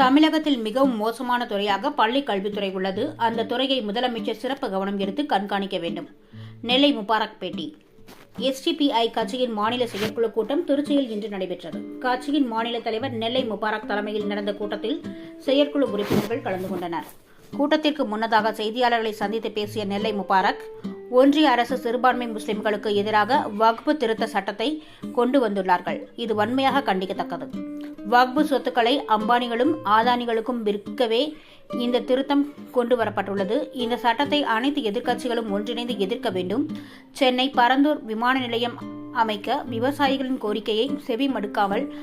தமிழகத்தில் மிகவும் மோசமான துறையாக பள்ளி கல்வித்துறை உள்ளது. அந்த துறையை முதலமைச்சர் சிறப்பு கவனம் எடுத்து கண்காணிக்க வேண்டும். நெல்லை முபாரக் பேட்டி. எஸ்டிபிஐ கட்சியின் மாநில செயற்குழு கூட்டம் திருச்சியில் இன்று நடைபெற்றது. கட்சியின் மாநில தலைவர் நெல்லை முபாரக் தலைமையில் நடந்த கூட்டத்தில் செயற்குழு உறுப்பினர்கள் கலந்து கொண்டனர். கூட்டத்திற்கு முன்னதாக செய்தியாளர்களை சந்தித்து பேசிய நெல்லை முபாரக் ஒன்றிய அரசு சிறுபான்மை முஸ்லிம்களுக்கு எதிராக வகுப்பு திருத்த சட்டத்தை கொண்டு வந்துள்ளார்கள். இது வன்மையாக கண்டிக்கத்தக்கது. வக்பு சொத்துக்களை அம்பானிகளும் ஆதானிகளுக்கும் விற்கவே இந்த திருத்தம் கொண்டு வரப்பட்டுள்ளது இந்த சட்டத்தை அனைத்து எதிர்க்கட்சிகளும் ஒன்றிணைந்து எதிர்க்க வேண்டும். சென்னை பரந்தூர் விமான நிலையம் அமைக்க விவசாயிகளின் கோரிக்கையை செவி மடுக்காமல்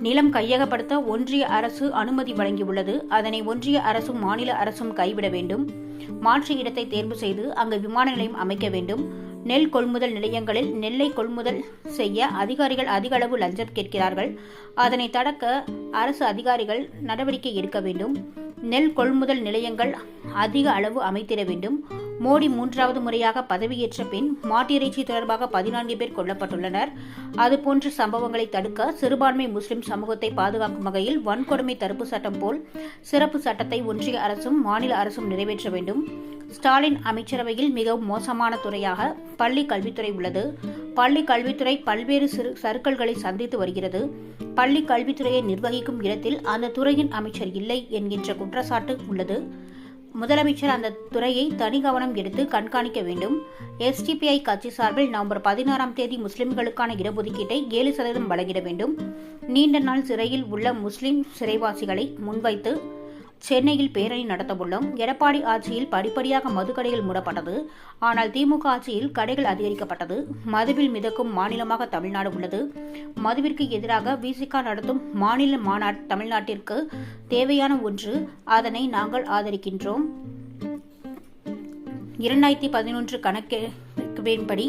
நிலம் கையகப்படுத்த ஒன்றிய அரசு அனுமதி வழங்கியுள்ளது. அதனை ஒன்றிய அரசும் மாநில அரசும் கைவிட வேண்டும். மாற்று இடத்தை தேர்வு செய்து அங்கு விமான நிலையம் அமைக்க வேண்டும். நெல் கொள்முதல் நிலையங்களில் நெல்லை கொள்முதல் செய்ய அதிகாரிகள் அதிக அளவு லஞ்சம் கேட்கிறார்கள். அதனை தடுக்க அரசு அதிகாரிகள் நடவடிக்கை எடுக்க வேண்டும். நெல் கொள்முதல் நிலையங்கள் அதிக அளவு அமைத்திட வேண்டும். மோடி மூன்றாவது முறையாக பதவியேற்ற பின் மாட்டிறைச்சி தொடர்பாக பதினான்கு பேர் கொல்லப்பட்டுள்ளனர். அதுபோன்ற சம்பவங்களை தடுக்க சிறுபான்மை முஸ்லிம் சமூகத்தை பாதுகாக்கும் வகையில் வன்கொடுமை தடுப்பு சட்டம் போல் சிறப்பு சட்டத்தை ஒன்றிய அரசும் மாநில அரசும் நிறைவேற்ற வேண்டும். ஸ்டாலின் அமைச்சரவையில் மிகவும் மோசமான துறையாக பள்ளி கல்வித்துறை உள்ளது. பள்ளி கல்வித்துறை பல்வேறு சிறு சர்க்கல்களை சந்தித்து வருகிறது. பள்ளி கல்வித்துறையை நிர்வகிக்கும் இடத்தில் அந்த துறையின் அமைச்சர் இல்லை என்கின்ற குற்றச்சாட்டு உள்ளது. முதலமைச்சர் அந்த துறையை தனி கவனம் எடுத்து கண்காணிக்க வேண்டும். எஸ்டிபிஐ கட்சி சார்பில் நவம்பர் பதினாறாம் தேதி முஸ்லிம்களுக்கான இடஒதுக்கீட்டை ஏழு சதவீதம் வழங்கிட வேண்டும். நீண்ட நாள் சிறையில் உள்ள முஸ்லிம் சிறைவாசிகளை முன்வைத்து சென்னையில் பேரணி நடத்தவுள்ளோம் எடப்பாடி ஆட்சியில் படிப்படியாக மதுக்கடைகள் மூடப்பட்டது. ஆனால் திமுக ஆட்சியில் கடைகள் அதிகரிக்கப்பட்டது. மதுவில் மிதக்கும் மாநிலமாக தமிழ்நாடு உள்ளது. மதுவிற்கு எதிராக விசிகா நடத்தும் மாநில மாநாடு தமிழ்நாட்டிற்கு தேவையான ஒன்று. அதனை நாங்கள் ஆதரிக்கின்றோம். இரண்டாயிரத்தி பதினொன்று கணக்கெடுப்பின்படி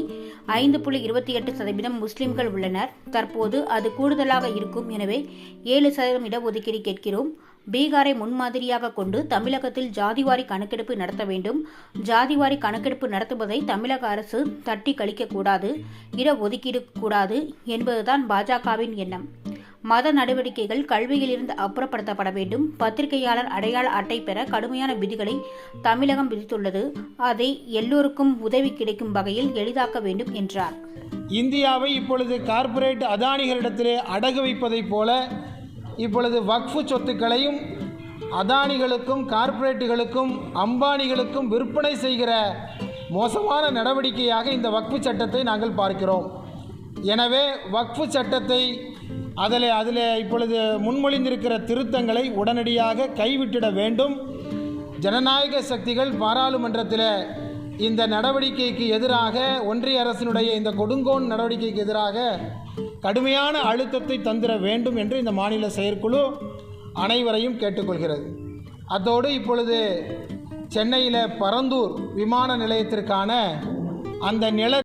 ஐந்து புள்ளி இருபத்தி எட்டு சதவீதம் முஸ்லிம்கள் உள்ளனர். தற்போது அது கூடுதலாக இருக்கும். எனவே ஏழு சதவீதம் இடஒதுக்கீடு கேட்கிறோம். பீகாரை முன்மாதிரியாக கொண்டு தமிழகத்தில் ஜாதிவாரி கணக்கெடுப்பு நடத்த வேண்டும். ஜாதிவாரி கணக்கெடுப்பு நடத்துவதை தமிழக அரசு தட்டி கழிக்கக்கூடாது இடஒதுக்கீடு கூடாது என்பதுதான் பாஜகவின் எண்ணம். மத நடவடிக்கைகள் கல்வியிலிருந்து அப்புறப்படுத்தப்பட வேண்டும். பத்திரிகையாளர் அடையாள அட்டை பெற கடுமையான விதிகளை தமிழகம் விதித்துள்ளது. அதை எல்லோருக்கும் உதவி கிடைக்கும் வகையில் எளிதாக்க வேண்டும் என்றார். இந்தியாவை இப்பொழுது கார்ப்பரேட் அதானிகளிடத்திலே அடகு வைப்பதைப் போல இப்பொழுது வக்ஃபு சொத்துக்களையும் அதானிகளுக்கும் கார்ப்பரேட்டுகளுக்கும் அம்பானிகளுக்கும் விற்பனை செய்கிற மோசமான நடவடிக்கையாக இந்த வக்ஃபு சட்டத்தை நாங்கள் பார்க்கிறோம். எனவே வக்ஃபு சட்டத்தை அதில் அதில் இப்பொழுது முன்மொழிந்திருக்கிற திருத்தங்களை உடனடியாக கைவிட்டிட வேண்டும். ஜனநாயக சக்திகள் பாராளுமன்றத்தில் இந்த நடவடிக்கைக்கு எதிராக ஒன்றிய அரசினுடைய இந்த கொடுங்கோன் நடவடிக்கைக்கு எதிராக கடுமையான அழுத்தத்தை தந்திர வேண்டும் என்று இந்த மாநில செயற்குழு அனைவரையும் கேட்டுக்கொள்கிறது. அதோடு இப்பொழுது சென்னையில் பரந்தூர் விமான நிலையத்திற்கான அந்த நில